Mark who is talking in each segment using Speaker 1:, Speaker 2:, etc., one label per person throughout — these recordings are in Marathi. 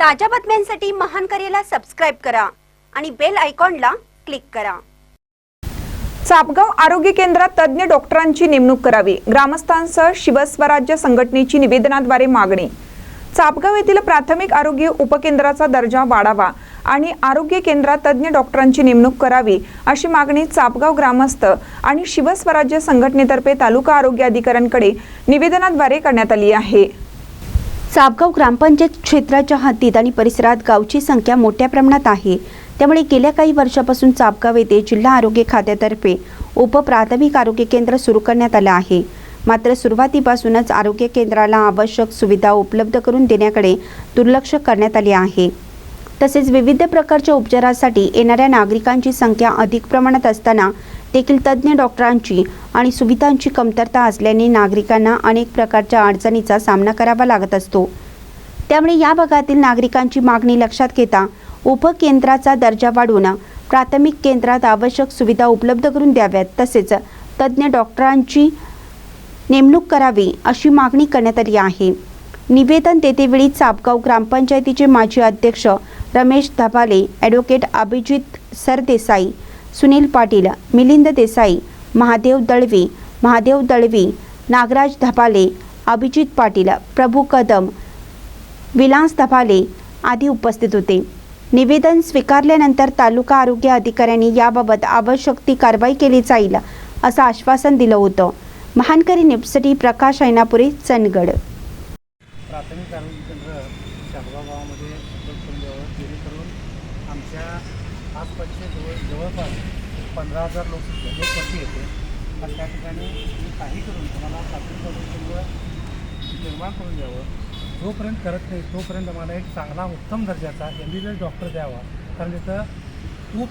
Speaker 1: ताज्या बातम्यांसाठी महान करेला सबस्क्राईब करा आणि बेल आयकॉनला क्लिक करा.
Speaker 2: चापगाव आरोग्य केंद्रात तज्ज्ञ डॉक्टरांची नेमणूक करावी. ग्रामस्थांसह शिवस्वराज्य संघटनेची निवेदनाद्वारे मागणी. चापगाव येथील प्राथमिक आरोग्य उपकेंद्राचा दर्जा वाढावा आणि आरोग्य केंद्रात तज्ज्ञ डॉक्टरांची नेमणूक करावी अशी मागणी चापगाव ग्रामस्थ आणि शिवस्वराज्य संघटनेतर्फे तालुका आरोग्य अधिकाऱ्यांकडे निवेदनाद्वारे करण्यात आली आहे.
Speaker 3: सापगाव ग्रामपंचायत क्षेत्राच्या हद्दीत आणि परिसरात गावची संख्या मोठ्या प्रमाणात आहे. त्यामुळे गेल्या काही वर्षापासून चापगाव येथे जिल्हा आरोग्य खात्यातर्फे उपप्राथमिक आरोग्य केंद्र सुरू करण्यात आलं आहे. मात्र सुरुवातीपासूनच आरोग्य केंद्राला आवश्यक सुविधा उपलब्ध करून देण्याकडे दुर्लक्ष करण्यात आले आहे. तसेच विविध प्रकारच्या उपचारासाठी येणाऱ्या नागरिकांची संख्या अधिक प्रमाणात असताना देखील तज्ज्ञ डॉक्टरांची आणि सुविधांची कमतरता असल्याने नागरिकांना अनेक प्रकारच्या अडचणीचा सामना करावा लागत असतो. त्यामुळे या भागातील नागरिकांची मागणी लक्षात घेता उपकेंद्राचा दर्जा वाढवून प्राथमिक केंद्रात आवश्यक सुविधा उपलब्ध करून द्याव्यात तसेच तज्ज्ञ डॉक्टरांची नेमणूक करावी अशी मागणी करण्यात आली आहे. निवेदन देतेवेळी चापगाव ग्रामपंचायतीचे माजी अध्यक्ष रमेश धबाले ॲडव्होकेट अभिजित सरदेसाई सुनील पाटील मिलिंद देसाई महादेव दळवी महादेव दळवी नागराज धपाले अभिजित पाटील प्रभू कदम विलास धपाले आदी उपस्थित होते. निवेदन स्वीकारल्यानंतर तालुका आरोग्य अधिकाऱ्यांनी याबाबत आवश्यक ती कारवाई केली जाईल असं आश्वासन दिलं होतं. महानकरी निपसटी प्रकाश ऐनापुरे चंदगड.
Speaker 4: प्राथमिक आरोग्य केंद्र शहाबा गावामध्ये आमच्या आसपासचे जवळ जवळपास पंधरा हजार लोक लोकवस्ती येते? आणि त्या ठिकाणी मी काही करून तुम्हाला खात्री केंद्र निर्माण करून द्यावं. जोपर्यंत करत नाही तोपर्यंत आम्हाला एक चांगला उत्तम दर्जाचा M B B S doctor द्यावा. कारण तिथं उप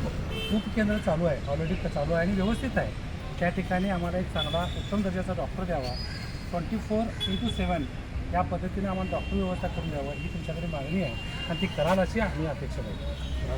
Speaker 4: उपकेंद्र चालू आहे. ऑलरेडी चालू आहे आणि व्यवस्थित आहे. त्या ठिकाणी आम्हाला एक चांगला उत्तम दर्जाचा डॉक्टर द्यावा. ट्वेंटी फोर इंटू सेवन या पद्धतीने आम्हाला डॉक्टर व्यवस्था करून द्यावं ही तुमच्याकडे मागणी आहे. आणि ती कराल अशी आम्ही अपेक्षा करतो.